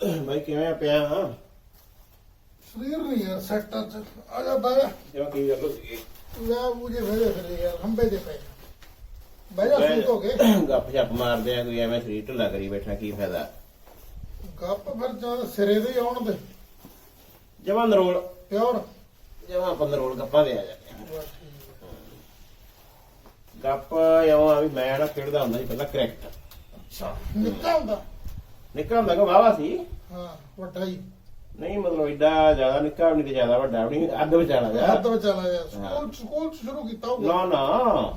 ਬਾਈ ਕਿਵੇਂ ਪਿਆ? ਹਾਂ ਸਰੀਰ ਨਹੀਂ ਯਾਰ ਸੈੱਟ ਆ ਜਾ ਬਾਇਆ ਜਿਵੇਂ ਕੀ ਗੱਲ ਸੀ ਲੈ ਮੁਝੇ ਭੇਜੇ ਫਿਰ ਯਾਰ ਹੰਬੇ ਦੇ ਪਏ ਬਹਿ ਜਾ ਸੂਤ ਹੋ ਗਏ ਗੱਪ ਛੱਪ ਮਾਰਦੇ ਆ ਕੋਈ ਐਵੇਂ ਸਰੀਰ ਢਿੱਲਾ ਕਰੀ ਬੈਠਾ ਕੀ ਫਾਇਦਾ? ਗੱਪ ਫਿਰ ਜਦ ਸਿਰੇ ਦੇ ਹੀ ਆਉਣ ਦੇ। ਜਮਾਂ ਨਰੋਲ। ਪਿਓਰ। ਜਮਾਂ ਪੰਦਰੋਲ ਗੱਪਾਂ ਦੇ ਆ ਜਾਂਦੇ ਆ। ਬਸ ਠੀਕ ਆ। ਗੱਪ ਇਉਂ ਆ ਵੀ ਮੈਂ ਨਾ ਖੇਡਦਾ ਹੁੰਦਾ ਸੀ ਪਹਿਲਾਂ ਕ੍ਰਿਕਟ। ਅੱਛਾ ਨਿੱਕਾ ਹੁੰਦਾ। ਨਿੱਕਾ ਹੁੰਦਾ ਕਿ ਵਾਵਾ ਸੀ? ਹਾਂ ਵੱਡਾ ਹੀ ਨਹੀਂ ਮਤਲਬ ਐਡਾ ਜ਼ਿਆਦਾ ਨਿੱਕਾ ਵੀ ਨਹੀਂ ਤੇ ਜ਼ਿਆਦਾ ਵੱਡਾ ਵੀ ਨਹੀਂ ਅੱਧ ਵਿਚਾਲਾ ਜਾ ਹੱਥ ਵਿੱਚ ਚਲਾ ਗਿਆ ਸਕੂਲ ਸਕੂਲ ਚ ਸ਼ੁਰੂ ਕੀਤਾ ਹੋਊਗਾ। ਨਾ ਨਾ।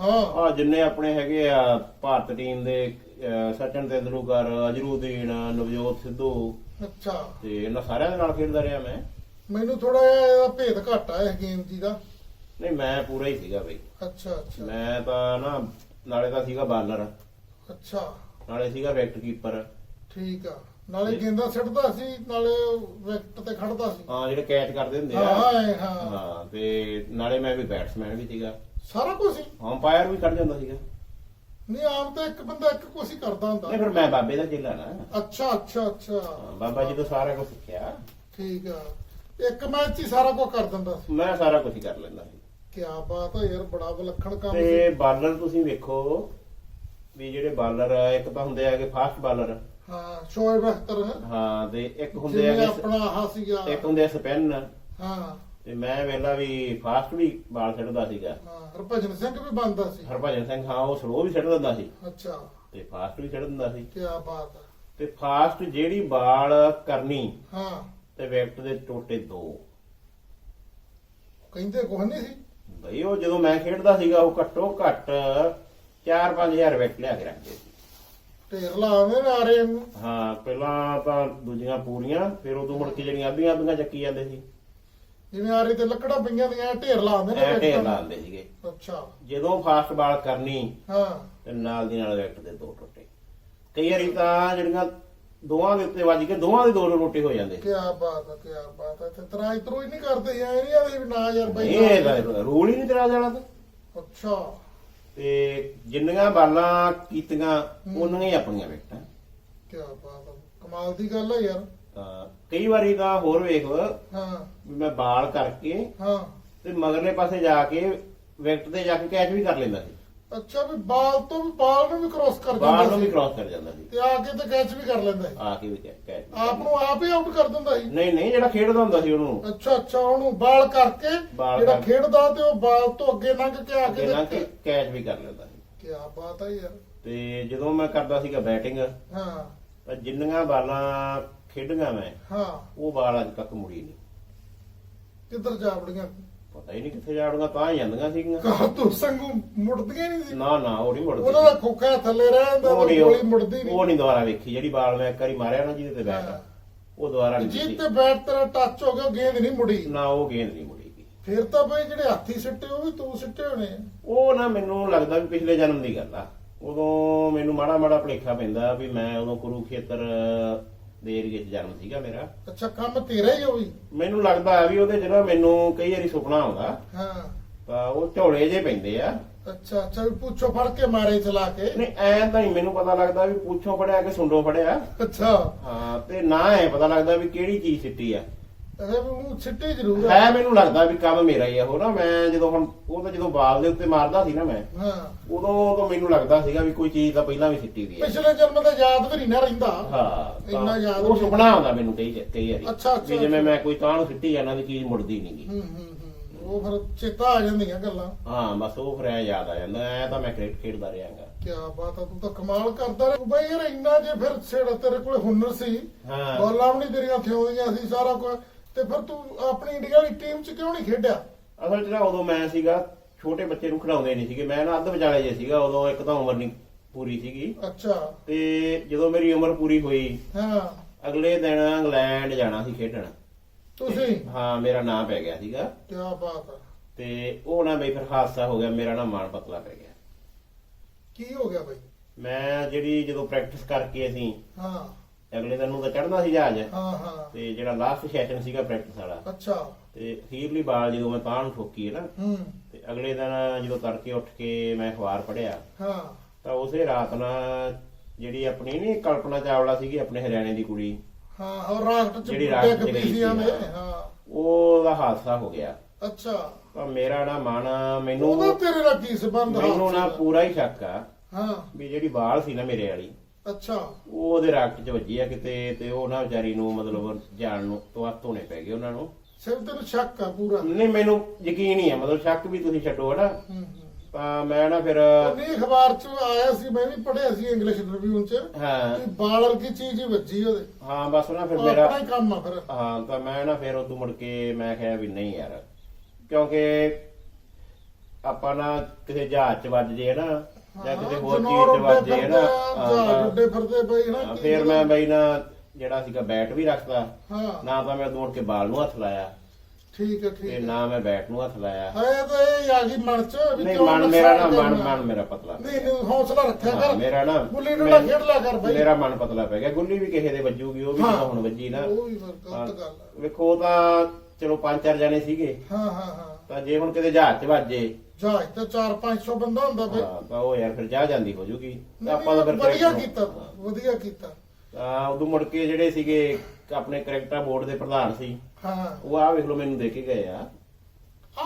ਹਾਂ। ਆ ਜਿੰਨੇ ਆਪਣੇ ਹੈਗੇ ਆ ਭਾਰਤ ਟੀਮ ਦੇ ਅਹ, ਸਚਿਨ ਤੇਂਦੁਲਕਰ ਅਜਰੂਦੀਨ ਨਵਜੋਤ ਸਿੱਧੂ। ਅੱਛਾ। ਤੇ ਇਹਨਾਂ ਸਾਰਿਆਂ ਦੇ ਨਾਲ ਖੇਡਦਾ ਰਿਹਾ ਮੈਂ। ਮੈਨੂੰ ਥੋੜਾ ਜਿਹਾ ਇਹਦਾ ਭੇਦ ਘੱਟ ਆ ਇਸ ਗੇਮ ਜੀ ਦਾ। ਨਹੀਂ ਮੈਂ ਪੂਰਾ ਹੀ ਸੀਗਾ ਬਈ। ਅੱਛਾ ਅੱਛਾ। ਮੈਂ ਤਾਂ ਨਾ ਨਾਲੇ ਤਾਂ ਸੀਗਾ ਬਾਲਰ। ਅੱਛਾ। ਨਾਲੇ ਸੀਗਾ ਵਿਕਟ ਕੀਪਰ ਠੀਕ ਆ। ਨਾਲੇ ਗੇਂਦਾਂ ਸਿੱਟਦਾ ਸੀ ਨਾਲੇ ਵਿਕਟ ਤੇ ਖੜਦਾ ਸੀ। ਹਾਂ ਜਿਹੜੇ ਕੈਚ ਕਰਦੇ ਹੁੰਦੇ ਆ। ਹਾਂ ਹਾਂ ਹਾਂ। ਤੇ ਨਾਲੇ ਮੈਂ ਵੀ ਬੈਟਸਮੈਨ ਵੀ ਸੀਗਾ। ਸਾਰਾ ਕੁਝ ਸੀ। ਅੰਪਾਇਰ ਵੀ ਖੜ ਜਾਂਦਾ ਸੀਗਾ। ਨਹੀਂ ਆਮ ਤਾਂ ਇੱਕ ਬੰਦਾ ਇੱਕ ਕੁਛ ਹੀ ਕਰਦਾ ਹੁੰਦਾ। ਨਹੀਂ ਫਿਰ ਮੈਂ ਬਾਬੇ ਦਾ ਚੇਲਾ ਨਾ। ਅੱਛਾ ਅੱਛਾ ਅੱਛਾ। ਹਾਂ, ਬਾਬਾ ਜੀ ਤੋਂ ਸਾਰਾ ਕੁਝ ਸਿੱਖਿਆ। ਠੀਕ ਆ। ਇੱਕ ਮੈਚ ਹੀ ਸਾਰਾ ਕੁਝ ਕਰ ਦਿੰਦਾ ਸੀ। ਮੈਂ ਸਾਰਾ ਕੁਝ ਹੀ ਕਰ ਲੈਂਦਾ ਸੀ। ਕੀ ਬਾਤ ਹੈ ਯਾਰ ਬੜਾ ਵਿਲੱਖਣ ਕੰਮ ਤੇ ਬਾਲਰ ਤੁਸੀਂ ਵੇਖੋ ਵੀ ਜਿਹੜੇ ਬਾਲਰ ਆ ਇੱਕ ਤਾਂ ਹੁੰਦੇ ਆਗੇ ਫਾਸਟ ਬਾਲਰ। ਹਾਂ ਸ਼ੋਇਬ ਅਖਤਰ ਹਾਂ। ਤੇ ਇੱਕ ਹੁੰਦੇ ਜਿਵੇਂ ਆਗੇ ਆਪਣਾ ਆਹ ਸੀਗਾ। ਇੱਕ ਹੁੰਦੇ ਸਪਿਨ। ਹਾਂ। ਤੇ ਮੈਂ ਵੇਲਾ ਵੀ ਫਾਸਟ ਵੀ ਬਾਲ ਛੱਡਦਾ ਸੀਗਾ। ਹਾਂ ਹਰਭਜਨ ਸਿੰਘ ਵੀ ਬੰਦਾ ਸੀ। ਹਰਭਜਨ ਸਿੰਘ ਹਾਂ ਉਹ ਸਲੋ ਵੀ ਛੱਡ ਦਿੰਦਾ ਸੀ। ਅੱਛਾ। ਤੇ ਫਾਸਟ ਵੀ ਛੱਡ ਦਿੰਦਾ ਸੀ। ਕੀ ਬਾਤ ਹੈ। ਤੇ ਫਾਸਟ ਜਿਹੜੀ ਬਾਲ ਕਰਨੀ ਹਾਂ। ਤੇ ਵਿਕਟ ਦੇ ਟੋਟੇ ਦੋ। ਕਹਿੰਦੇ ਨਹੀਂ ਸੀ? ਬਈ ਉਹ ਜਦੋਂ ਮੈਂ ਖੇਡਦਾ ਸੀਗਾ ਉਹ ਘੱਟੋ ਘੱਟ 4-5000 ਵਿਕਟ ਲਿਆ ਕੇ ਰੱਖਦੇ ਸੀ। ਢੇਰ ਲਾਉਂਦੇ ਨੇ ਆਰੇ ਨੂੰ ਹਾਂ ਪਹਿਲਾਂ ਤਾਂ ਦੂਜੀਆਂ ਪੂਰੀਆਂ ਫਿਰ ਉਦੋਂ ਮੁੜ ਕੇ ਜਿਹੜੀਆਂ ਅੱਧੀਆਂ ਅੱਧੀਆਂ ਚੱਕੀ ਜਾਂਦੇ ਸੀ। ਜਿਵੇਂ ਆਰੇ ਤੇ ਲੱਕੜਾਂ ਪਈਆਂ ਦੀਆਂ ਢੇਰ ਲਾਉਂਦੇ ਨੇ ਐ ਢੇਰ। ਲਾਉਂਦੇ ਸੀਗੇ। ਅੱਛਾ। ਜਦੋਂ ਫਾਸਟ ਬਾਲ ਕਰਨੀ ਹਾਂ। ਤੇ ਨਾਲ ਦੀ ਨਾਲ ਵਿਕਟ ਦੇ ਦੋ ਟੁੱਟੇ। ਕਈ ਵਾਰੀ ਤਾਂ ਜਿਹੜੀਆਂ ਦੋਵਾਂ ਦੇ ਉੱਤੇ ਵੱਜ ਕੇ ਦੋਵਾਂ ਦੇ ਦੋ ਟੁੱਟੇ ਹੋ ਜਾਂਦੇ। ਕੀ ਬਾਤ ਹੈ ਕੀ ਬਾਤ ਹੈ ਤੇ ਤਰੋ ਹੀ ਨਹੀਂ ਕਰਦੇ ਐ ਨਹੀਂ ਆਵੇ ਵੀ ਨਾ ਯਾਰ ਬਈ ਇਹ ਰੂਲ ਹੀ ਨਹੀਂ ਤੇਰਾ ਜਾਣਾ ਤੇ ਅੱਛਾ। ਤੇ ਜਿੰਨੀਆਂ ਬਾਲਾਂ ਕੀਤੀਆਂ ਉਨੀਆਂ ਹੀ ਆਪਣੀਆਂ ਵਿਕਟਾਂ ਕੀ ਬਾਤ ਹੈ ਕਮਾਲ ਦੀ ਗੱਲ ਹੈ ਯਾਰ। ਤਾਂ ਕਈ ਵਾਰੀ ਤਾਂ ਹੋਰ ਵੇਖ ਹਾਂ। ਵੀ ਮੈਂ ਬਾਲ ਕਰਕੇ ਹਾਂ। ਤੇ ਮਗਰਲੇ ਪਾਸੇ ਜਾ ਕੇ ਵਿਕਟ ਤੇ ਜਾ ਕੇ ਕੈਚ ਵੀ ਕਰ ਲੈਂਦਾ ਸੀ। ਅੱਛਾ ਵੀ ਬਾਲ ਤੋਂ ਵੀ ਬਾਲ ਨੂੰ ਵੀ ਕ੍ਰੋਸ ਕਰ ਬਾਲ ਜਾਂਦਾ ਨੂੰ ਵੀ ਕ੍ਰਾਸ ਕਰ ਜਾਂਦਾ ਸੀ। ਤੇ ਆ ਕੇ ਤੇ ਕੈਚ ਵੀ ਕਰ ਲੈਂਦਾ ਸੀ। ਆ ਕੇ ਵੀ ਕੈਚ ਆਪ ਨੂੰ ਆਪ ਹੀ ਆਊਟ ਕਰ ਦਿੰਦਾ ਸੀ। ਨਹੀਂ ਨਹੀਂ ਜਿਹੜਾ ਖੇਡਦਾ ਹੁੰਦਾ ਸੀ ਉਹਨੂੰ। ਅੱਛਾ ਅੱਛਾ ਉਹਨੂੰ ਬਾਲ ਕਰਕੇ ਬਾਲ ਜਿਹੜਾ ਕਰਕੇ। ਖੇਡਦਾ ਤੇ ਉਹ ਬਾਲ ਤੋਂ ਅੱਗੇ ਲੰਘ ਕੇ ਆ ਕੇ ਤੇ ਕੈਚ ਵੀ ਕਰ ਲੈਂਦਾ ਸੀ। ਕੀ ਬਾਤ ਹੈ ਯਾਰ। ਤੇ ਜਦੋਂ ਮੈਂ ਕਰਦਾ ਸੀਗਾ ਬੈਟਿੰਗ ਹਾਂ। ਤਾਂ ਜਿੰਨੀਆਂ ਬਾਲਾਂ ਖੇਡੀਆਂ ਮੈਂ ਹਾਂ। ਉਹ ਬਾਲ ਅੱਜ ਤੱਕ ਮੁੜੀ ਨਹੀਂ। ਕਿੱਧਰ ਜਾ ਵੜੀਆਂ? ਪਤਾ ਹੀ ਨਹੀਂ ਕਿੱਥੇ ਜਾੜੂਗਾ ਤਾਂ ਹੀ ਜਾਂਦੀਆਂ ਸੀਗੀਆਂ। ਕਾ ਤੂੰ ਸੰਗੂ ਮੁੜਦੀਆਂ ਨਹੀਂ ਸੀ? ਨਾ ਨਾ ਉਹ ਨਹੀਂ ਮੁੜਦੀ ਉਹਨਾਂ ਦਾ ਖੋਖਾ ਥੱਲੇ ਰਹਿ ਜਾਂਦਾ ਉਹ ਨਹੀਂ ਗੋਲੀ ਮੁੜਦੀ ਉਹ ਨਹੀਂ ਨਹੀਂ ਦੁਬਾਰਾ ਵੇਖੀ ਜਿਹੜੀ ਬਾਲ ਮੈਂ ਇੱਕ ਵਾਰੀ ਮਾਰਿਆ ਨਾ ਜਿਹਦੇ ਤੇ ਬੈਟ। ਉਹ ਦੁਬਾਰਾ ਨਹੀਂ ਜਿੱਤ ਦਿੱਤੀ। ਤੇ ਬੈਟ ਤੇਰਾ ਟੱਚ ਹੋ ਗਿਆ ਗੇਂਦ ਨਹੀਂ ਮੁੜੀ। ਨਾ ਉਹ ਗੇਂਦ ਨਹੀਂ ਮੁੜੀਗੀ ਫਿਰ ਤਾਂ ਬਈ ਜਿਹੜੇ ਹਾਥੀ ਸਿੱਟੇ ਉਹ ਵੀ ਤੂੰ ਸਿੱਟੇ ਹੋਣੇ। ਉਹ ਨਾ ਮੈਨੂੰ ਲੱਗਦਾ ਵੀ ਪਿਛਲੇ ਜਨਮ ਦੀ ਗੱਲ ਆ। ਉਦੋਂ ਮੈਨੂੰ ਮਾੜਾ ਮਾੜਾ ਭੁਲੇਖਾ ਪੈਂਦਾ ਵੀ ਮੈਂ ਉਦੋਂ ਕੁਰੂਖੇਤਰ ਦੇ ਏਰੀਏ 'ਚ ਜਨਮ ਸੀਗਾ ਮੇਰਾ। ਅੱਛਾ ਕੰਮ ਤੇਰਾ ਹੀ ਉਹ ਵੀ? ਮੈਨੂੰ ਲੱਗਦਾ ਵੀ ਉਹਦੇ ਜਿਹੜਾ ਮੈਨੂੰ ਕਈ ਵਾਰੀ ਸੁਪਨਾ ਆਉਂਦਾ। ਹਾਂ। ਤਾਂ ਉਹ ਝੋਲੇ ਜੇ ਪੈਂਦੇ ਆ। ਅੱਛਾ ਅੱਛਾ ਵੀ ਪੁੱਛੋ ਫੜ ਕੇ ਮਾਰੇ ਚਲਾ ਕੇ। ਨਹੀਂ ਐ ਤਾਂ ਹੀ ਮੈਨੂੰ ਪਤਾ ਲੱਗਦਾ ਵੀ ਪੁੱਛੋਂ ਫੜਿਆ ਕਿ ਸੁੰਡੋਂ ਫੜਿਆ। ਅੱਛਾ। ਹਾਂ ਤੇ ਨਾ ਐ ਪਤਾ ਲੱਗਦਾ ਵੀ ਕਿਹੜੀ ਚੀਜ਼ ਸਿੱਟੀ ਆ। ਅਰੇ ਵੀ ਉਹ ਸਿੱਟੇ ਜ਼ਰੂਰ ਆ। ਹੈ ਮੈਨੂੰ ਲੱਗਦਾ ਵੀ ਕੰਮ ਮੇਰਾ ਹੀ ਆ ਉਹ ਨਾ। ਮੈਂ ਜਦੋਂ ਹੁਣ ਉਹ ਤਾਂ ਜਦੋਂ ਬਾਲ ਦੇ ਉੱਤੇ ਮਾਰਦਾ ਸੀ ਨਾ ਮੈਂ ਹਾਂ। ਉਦੋਂ ਤਾਂ ਮੈਨੂੰ ਲੱਗਦਾ ਸੀਗਾ ਵੀ ਕੋਈ ਚੀਜ਼ ਤਾਂ ਪਹਿਲਾਂ ਵੀ ਸਿੱਟੀ ਦੀ ਹੈ ਪਿਛਲੇ ਜਨਮ ਦਾ ਯਾਦ ਵੀ ਨਹੀਂ ਨਾ ਰਹਿੰਦਾ। ਹਾਂ ਤਾਂ ਇੰਨਾ ਯਾਦ ਉਹ ਨਹੀਂ। ਸੁਪਨਾ ਆਉਂਦਾ ਮੈਨੂੰ ਕਈ ਕਈ ਵਾਰੀ। ਅੱਛਾ, ਵੀ ਜਿਵੇਂ। ਮੈਂ ਕੋਈ ਤਾਂ ਨੂੰ ਸਿੱਟੀ ਜਾਂਦਾ ਦੀ ਚੀਜ਼ ਮੁੜਦੀ ਨਹੀਂਗੀ ਹੂੰ ਹੂੰ ਹੂੰ। ਉਹ ਫਿਰ ਚੇਤਾ ਆ ਜਾਂਦੀਆਂ ਗੱਲਾਂ। ਹਾਂ ਬਸ ਉਹ ਫਿਰ ਐ ਯਾਦ ਆ ਜਾਂਦਾ। ਐ ਤਾਂ ਮੈਂ ਕ੍ਰਿਕਟ ਖੇਡਦਾ ਰਿਹਾਗਾ ਕੀ ਬਾਤ ਆ ਤੂੰ ਤਾਂ ਕਮਾਲ ਕਰਦਾ ਰਿਹਾ। ਬਈ ਯਾਰ ਇੰਨਾ ਜੇ ਫਿਰ ਛੇੜ ਤੇਰੇ ਕੋਲ ਹੁਨਰ ਸੀ ਹਾਂ। ਬੋਲਾਂ ਵੀ ਨਹੀਂ ਤੇਰੀਆਂ ਥਿਉਂਦੀਆਂ ਸੀ ਸਾਰਾ ਕੁਝ ਤੇ ਫਿਰ ਤੂੰ ਆਪਣੀ ਇੰਡੀਆ ਵਾਲੀ ਟੀਮ 'ਚ ਕਿਉਂ ਨਹੀਂ ਖੇਡਿਆ? ਅਸਲ 'ਚ ਨਾ ਉਦੋਂ ਮੈਂ ਸੀਗਾ ਛੋਟੇ ਬੱਚੇ ਨੂੰ ਖਿਡਾਉਂਦੇ ਨਹੀਂ ਸੀਗੇ। ਮੈਂ ਨਾ ਅੱਧ ਵਿਚਾਲੇ ਜੇ ਸੀਗਾ ਉਦੋਂ ਇੱਕ ਤਾਂ ਉਮਰ ਨਹੀਂ ਪੂਰੀ ਸੀਗੀ। ਅੱਛਾ। ਤੇ ਜਦੋਂ ਮੇਰੀ ਉਮਰ ਪੂਰੀ ਹੋਈ ਹਾਂ। ਅਗਲੇ ਦਿਨ ਇੰਗਲੈਂਡ ਜਾਣਾ ਸੀ ਖੇਡਣ। ਤੁਸੀਂ? ਹਾਂ ਮੇਰਾ ਨਾਂ ਪੈ ਗਿਆ ਸੀਗਾ। ਕੀ ਬਾਤ ਆ। ਤੇ ਉਹ ਨਾ ਬਈ ਫਿਰ ਹਾਦਸਾ ਹੋ ਗਿਆ ਮੇਰਾ ਨਾ ਮਾਣ ਪਤਲਾ ਪੈ ਗਿਆ। ਕੀ ਹੋ ਗਿਆ ਬਈ? ਮੈਂ ਜਿਹੜੀ ਜਦੋਂ ਪ੍ਰੈਕਟਿਸ ਕਰਕੇ ਅਸੀਂ ਹਾਂ। ਅਗਲੇ ਦਿਨ ਨੂੰ ਤਾਂ ਚੜਨਾ ਸੀ ਜਹਾਜ਼ ਹਾਂ ਹਾਂ। ਤੇ ਜਿਹੜਾ ਲਾਸਟ ਸੈਸ਼ਨ ਸੀਗਾ ਪ੍ਰੈਕਟਿਸ ਵਾਲਾ। ਅੱਛਾ। ਤੇ ਅਖੀਰਲੀ ਬਾਲ ਜਦੋਂ ਮੈਂ ਤਾਂ ਨੂੰ ਠੋਕੀ ਹੈ ਨਾ ਹੂੰ। ਤੇ ਅਗਲੇ ਦਿਨ ਜਦੋਂ ਤੜਕੇ ਉੱਠ ਕੇ ਮੈਂ ਅਖਬਾਰ ਪੜ੍ਹਿਆ ਹਾਂ। ਤਾਂ ਉਸੇ ਰਾਤ ਨਾ ਜਿਹੜੀ ਆਪਣੀ ਨਹੀਂ ਕਲਪਨਾ ਚਾਵਲਾ ਸੀਗੀ ਆਪਣੇ ਹਰਿਆਣੇ ਦੀ ਕੁੜੀ ਹਾਂ ਔਰ ਰਾਕਟ ਚ ਜਿਹੜੀ ਰਾਕਟ ਚ ਗਈ ਸੀ ਆਵੇਂ ਹਾਂ। ਉਹਦਾ ਹਾਦਸਾ ਹੋ ਗਿਆ। ਅੱਛਾ। ਤਾਂ ਮੇਰਾ ਨਾ ਮਨ ਮੈਨੂੰ ਉਹਦਾ ਤੇਰੇ ਨਾਲ ਕੀ ਸੰਬੰਧ ਮੈਨੂੰ ਨਾ? ਪੂਰਾ ਹੀ ਸ਼ੱਕ ਆ ਹਾਂ। ਵੀ ਜਿਹੜੀ ਬਾਲ ਸੀ ਨਾ ਮੇਰੇ ਵਾਲੀ ਅੱਛਾ। ਉਹ ਉਹਦੇ ਰੱਖ ਚ ਵੱਜੀ ਆ ਕਿਤੇ ਤੇ ਉਹ ਨਾ ਵਿਚਾਰੀ ਨੂੰ ਮਤਲਬ ਜਾਣ ਨੂੰ ਤੋਂ ਧੋਣੇ ਪੈ ਗਏ ਉਹਨਾਂ ਨੂੰ। ਸਿਰ ਤੈਨੂੰ ਸ਼ੱਕ ਆ ਪੂਰਾ। ਨਹੀਂ ਮੈਨੂੰ ਯਕੀਨ ਹੀ ਆ ਮਤਲਬ ਸ਼ੱਕ ਵੀ ਤੁਸੀਂ ਛੱਡੋ ਹਨਾ। ਹੂੰ ਹੂੰ। ਤਾਂ ਮੈਂ ਨਾ ਫਿਰ ਨਹੀਂ ਅਖਬਾਰ ਚ ਆਇਆ ਸੀ ਮੈਂ ਵੀ ਪੜਿਆ ਸੀ ਇੰਗਲਿਸ਼ ਰਿਵਿਊ ਚ। ਹਾਂ। ਕਿ ਬਾਲਰ ਕੀ ਚੀਜ਼ ਹੀ ਵੱਜੀ ਉਹਦੇ। ਹਾਂ ਬਸ ਨਾ ਫਿਰ ਮੇਰਾ ਆਪਣਾ ਹੀ ਕੰਮ ਆ ਫਿਰ। ਹਾਂ ਤਾਂ ਮੈਂ ਨਾ ਫਿਰ ਉਦੋਂ ਮੁੜ ਕੇ ਮੈਂ ਕਿਹਾ ਵੀ ਨਹੀਂ ਯਾਰ। ਕਿਉਂਕਿ ਆਪਾਂ ਨਾ ਕਿਸੇ ਜਹਾਜ਼ ਚ ਵੱਜ ਜੇ ਨਾ ਜਾਂ ਹੋਰ ਚੀਜ਼ ਵੱਜ ਜੇ ਨਾ ਫਿਰਦੇ ਪਈ ਨਾ ਫਿਰ। ਮੈਂ ਬਈ ਨਾ ਜਿਹੜਾ ਸੀਗਾ ਬੈਟ ਵੀ ਰੱਖਦਾ ਹਾਂ। ਨਾ ਤਾਂ ਮੈਂ ਉਦੋਂ ਮੁੜ ਕੇ ਬਾਲ ਨੂੰ ਹੱਥ ਲਾਇਆ। ਠੀਕ ਹੈ ਤੇ ਠੀਕ ਹੈ ਨਾ ਮੈਂ ਬੈਟ ਨੂੰ ਹੱਥ ਲਾਇਆ। ਹੈ ਤਾਂ ਇਹ ਆ ਗਈ ਮਨ ਚ ਵੀ ਨਹੀਂ ਕਿਉਂ ਮਨ ਮੇਰਾ ਨਾ ਮਨ ਕਰਨਾ। ਮਨ ਮੇਰਾ ਪਤਲਾ। ਨਹੀਂ ਨਹੀਂ ਹੌਸਲਾ ਰੱਖਿਆ ਹਾਂ, ਕਰ। ਮੇਰਾ ਨਾ ਗੁੱਲੀ ਡੰਡਾ ਮੈਂ- ਖੇਡ ਲਿਆ ਕਰ ਬਾਈ। ਮੇਰਾ ਮਨ ਪਤਲਾ ਪੈ ਗਿਆ। ਗੁੱਲੀ ਵੀ ਕਿਸੇ ਦੇ ਵੱਜੂਗੀ ਉਹ ਵੀ ਹੁਣ ਵੱਜੀ ਨਾ। ਉਹ ਵੀ ਫਿਰ ਹਾਂ, ਗਲਤ ਗੱਲ ਆ। ਵੇਖੋ ਉਹ ਤਾਂ ਚਲੋ ਪੰਜ ਚਾਰ ਜਣੇ ਸੀਗੇ। ਹਾਂ ਹਾਂ ਹਾਂ। ਤਾਂ ਜੇ ਹੁਣ ਕਿਤੇ ਜਹਾਜ਼ 'ਚ ਵੱਜੇ ਜਹਾਜ਼ ਤੇ 4-500 ਬੰਦਾ ਹੁੰਦਾ ਬਈ ਹਾਂ ਤਾਂ ਉਹ ਯਾਰ ਫਿਰ ਜਾ ਜਾਂਦੀ ਹੋ ਜੂਗੀ। ਨਹੀਂ, ਆਪਾਂ ਤਾਂ ਫਿਰ ਵਧੀਆ correct- ਕੀਤਾ ਵਧੀਆ ਕੀਤਾ। ਤਾਂ ਉਦੋਂ ਮੁੜ ਕੇ ਜਿਹੜੇ ਸੀਗੇ ਆਪਣੇ ਕਰੈਕਟਰ ਬੋਰਡ ਦੇ ਪ੍ਰਧਾਨ ਸੀ ਹਾਂ। ਉਹ ਆ ਵੇਖ ਲਓ ਮੈਨੂੰ ਦੇ ਕੇ ਗਏ ਆ। ਆ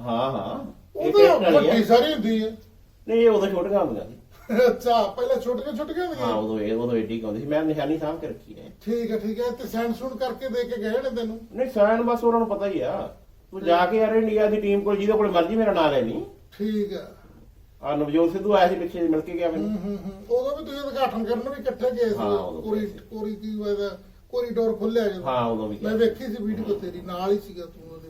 ਹਾਂ ਹਾਂ। ਇਹ ਤਾਂ ਆ। ਵੱਡੀ ਸਾਰੀ ਹੁੰਦੀ ਹੈ। ਨਹੀਂ ਇਹ ਉਦੋਂ ਛੋਟੀਆਂ ਹੁੰਦੀਆਂ ਸੀ। ਅੱਛਾ ਪਹਿਲਾਂ ਛੋਟੀਆਂ ਛੋਟੀਆਂ ਹਾਂ ਹੁੰਦੀਆਂ ਉਦੋਂ ਇਹ ਉਦੋਂ ਏਡੀ ਕਹਿੰਦੀ ਸੀ। ਮੈਂ ਨਿਸ਼ਾਨੀ ਸਾਂਭ ਕੇ ਰੱਖੀ ਹੈ। ਠੀਕ ਹੈ ਠੀਕ ਹੈ। ਤੇ ਸੈਂਡ ਸੂਟ ਕਰਕੇ ਦੇ ਕੇ ਗਏ ਨੇ ਤੈਨੂੰ। ਨਹੀਂ ਸਾਇਨ ਬਸ ਉਹਨਾਂ ਨੂੰ ਪਤਾ ਹੀ ਆ। ਤੂੰ ਜਾ ਕੇ ਯਾਰ ਇੰਡੀਆ ਦੀ ਟੀਮ ਕੋਲ ਜਿਹਦੇ ਕੋਲ ਮਰਜ਼ੀ ਮੇਰਾ ਨਾਂ ਲੈ ਲਈ ਠੀਕ ਹੈ ਆ ਨਵਜੋਤ ਸਿੱਧੂ ਆਇਆ ਸੀ ਪਿੱਛੇ ਮਿਲ ਕੇ ਗਿਆ ਮੈਨੂੰ। ਹੂੰ ਹੂੰ ਉਦੋਂ ਵੀ ਤੁਸੀਂ ਉਦਘਾਟਨ ਕਰਨ ਵੀ ਇਕੱਠੇ ਗਏ ਸੀ। ਹਾਂ, ਉਦੋਂ ਕੋਰੀ ਗਏ ਸੀ। ਕੋਰੀ ਕੀ ਹੋਇਆ ਕੋਰੀਡੋਰ ਖੁੱਲਿਆ ਜਦੋਂ। ਹਾਂ ਉਦੋਂ ਵੀ ਮੈਂ ਵੇਖੀ ਸੀ ਵੀਡੀਓ ਤੇਰੀ। ਨਾਲ ਹੀ ਸੀਗਾ ਤੂੰ ਉਹਦੇ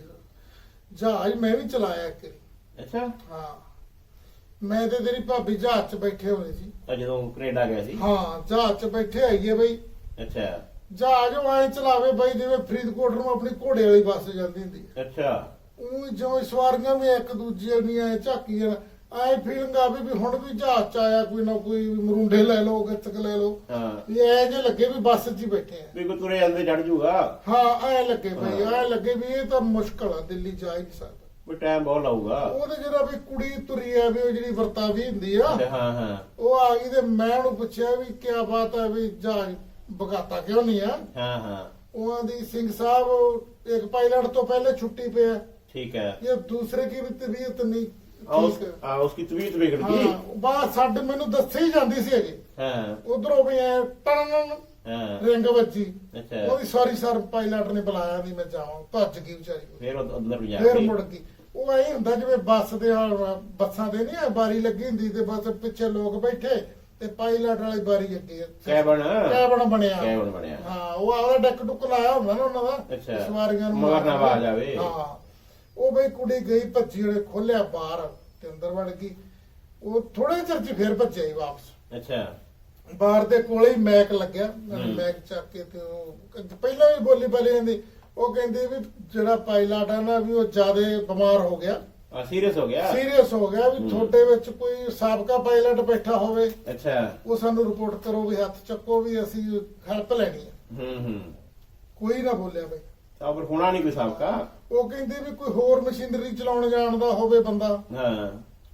ਜਹਾਜ਼ ਮੈਂ ਵੀ ਚਲਾਇਆ ਇੱਕ ਵਾਰੀ। ਅੱਛਾ। ਹਾਂ। ਮੈਂ ਤੇ ਤੇਰੀ ਭਾਬੀ ਜਹਾਜ਼ 'ਚ ਬੈਠੇ ਹੋਏ ਸੀ। ਆ ਜਦੋਂ ਕੈਨੇਡਾ ਗਿਆ ਸੀ? ਹਾਂ ਜਹਾਜ਼ 'ਚ ਬੈਠੇ ਆਈਏ ਬਈ। ਅੱਛਾ। ਜਹਾਜ਼ ਉਹ ਐਂ ਚਲਾਵੇ ਬਈ ਜਿਵੇਂ ਫਰੀਦਕੋਟ ਨੂੰ ਆਪਣੀ ਘੋੜੇ ਵਾਲੀ ਬੱਸ ਜਾਂਦੀ ਹੁੰਦੀ ਅੱਛਾ। ਉਹ ਜੋ ਸਵਾਰੀਆਂ ਵੀ ਇੱਕ ਦੂਜੇ ਨੂੰ ਐ ਝਾਕੀਆਂ ਐ ਫੀਲਿੰਗ ਆ ਵੀ ਹੁਣ ਵੀ ਜਹਾਜ਼ 'ਚ ਆਇਆ ਕੋਈ ਨਾ ਕੋਈ ਮਰੁੰਡੇ ਲੈ ਲਓ ਗੱਤਕ ਲੈ ਲਓ। ਹਾਂ। ਵੀ ਐ ਜੇ ਲੱਗੇ ਵੀ ਬੱਸ 'ਚ ਹੀ ਬੈਠੇ ਆ। ਵੀ ਕੋ ਤੁਰੇ ਜਾਂਦੇ ਚੜ ਜੂਗਾ। ਹਾਂ ਐ ਲੱਗੇ ਬਈ। ਐ ਲੱਗੇ ਵੀ ਇਹ ਤਾਂ ਮੁਸ਼ਕਲ ਆ ਦਿੱਲੀ ਜਾ ਹੀ ਨਹੀਂ ਸਕਦਾ। ਵੀ ਟਾਈਮ ਬਹੁਤ ਲਾਊਗਾ। ਉਹਦੇ ਜਿਹੜਾ ਵੀ ਕੁੜੀ ਤੁਰੀ ਆ ਵੀ ਉਹ ਜਿਹੜੀ ਵਰਤਾਵੀ ਹੁੰਦੀ ਆ ਹਾਂ ਹਾਂ। ਉਹ ਆ ਗਈ ਤੇ ਮੈਂ ਉਹਨੂੰ ਪੁੱਛਿਆ ਵੀ ਕੀ ਬਾਤ ਹੈ ਵੀ ਜਹਾਜ਼ ਬਗਾਤਾ ਕਿਉਂ ਨਹੀਂ ਆ? ਹਾਂ ਹਾਂ। ਉਹਾਂ ਦੀ ਸਿੰਘ ਸਾਹਿਬ ਇੱਕ ਪਾਇਲਟ ਤੋਂ ਪਹਿਲੇ छुट्टी पे है ठीक है ये दूसरे की भी तबीयत नहीं आ, उस, ठीक है। आ, उसकी तबीयत ਮੈਨੂੰ ਦੱਸੀ ਜਾਂਦੀ ਸੀ ਹੈਗੀ ਉਧਰੋਂ ਵੀ ਐ ਟਣ हाँ ਰਿੰਗ ਵੱਜੀ। अच्छा ਉਹਦੀ ਸੌਰੀ ਸਰ ਪਾਇਲਟ ਨੇ ਬੁਲਾਇਆ ਨਹੀਂ ਮੈਂ ਜਾਵਾਂ। ਭੱਜ ਗਈ ਵਿਚਾਰੀ। फिर वो अंदर जा ਫੇਰ ਮੁੜ ਗਈ। ਉਹ ਐ ਹੁੰਦਾ ਜਿਵੇਂ ਬੱਸ ਦੇ ਬੱਸਾਂ ਤੇ ਨਹੀਂ ਆ ਬਾਰੀ ਲੱਗੀ ਹੁੰਦੀ ਤੇ ਬਸ ਪਿੱਛੇ ਲੋਕ ਬੈਠੇ। ਤੇ ਪਾਇਲਟ ਵਾਲੀ ਬਾਰੀ ਅੱਗੇ ਆ। ਕੈਬਨ। ਕੈਬਨ ਬਣਿਆ। ਕੈਬਨ ਬਣਿਆ। ਹਾਂ ਉਹ ਆਪਦਾ ਡੈਕ ਡੁੱਕ ਲਾਇਆ ਹੁੰਦਾ ਨਾ ਉਹਨਾਂ ਦਾ। ਅੱਛਾ। ਸਵਾਰੀਆਂ ਨੂੰ ਮਗਰ ਨਾ ਆਵਾਜ਼ ਆਵੇ। ਹਾਂ। ਉਹ ਬਈ ਕੁੜੀ ਗਈ ਭੱਜੀ ਉਹਨੇ ਖੋਲਿਆ ਬਾਹਰ ਤੇ ਅੰਦਰ ਵੜ ਗਈ। ਉਹ ਥੋੜੇ ਚਿਰ ਚ ਫੇਰ ਭੱਜਿਆ ਹੀ ਵਾਪਸ। ਅੱਛਾ। ਬਾਹਰ ਦੇ ਕੋਲੇ ਹੀ ਮੈਕ ਲੱਗਿਆ। ਮੈਕ ਚੱਕ ਕੇ ਤੇ ਉਹ ਪਹਿਲਾਂ ਵੀ ਬੋਲੀ ਬਲੀ ਜਾਂਦੀ ਉਹ ਕਹਿੰਦੀ ਵੀ ਜਿਹੜਾ ਪਾਇਲਟ ਆ ਨਾ ਵੀ ਉਹ ਜ਼ਿਆਦਾ ਬਿਮਾਰ ਹੋ ਗਿਆ। ਆ ਸੀਰੀਅਸ ਹੋ ਗਿਆ? ਸੀਰੀਅਸ ਹੋ ਗਿਆ ਵੀ। ਤੁਹਾਡੇ ਵਿੱਚ ਕੋਈ ਸਾਬਕਾ ਪਾਇਲਟ ਬੈਠਾ ਹੋਵੇ। ਅੱਛਾ। ਉਹ ਸਾਨੂੰ ਰਿਪੋਰਟ ਕਰੋ ਵੀ ਹੱਥ ਚੱਕੋ ਵੀ ਅਸੀਂ ਹੈਲਪ ਲੈਣੀ ਹੈ। ਹੂੰ ਹੂੰ। ਕੋਈ ਨਾ ਬੋਲਿਆ ਬਈ। ਤਾਂ ਹੋਣਾ ਨਹੀਂ ਕੋਈ ਸਾਬਕਾ? ਉਹ ਕਹਿੰਦੇ ਵੀ ਕੋਈ ਹੋਰ ਮਸ਼ੀਨਰੀ ਚਲਾਉਣ ਜਾਣਦਾ ਹੋਵੇ ਬੰਦਾ। ਹਾਂ।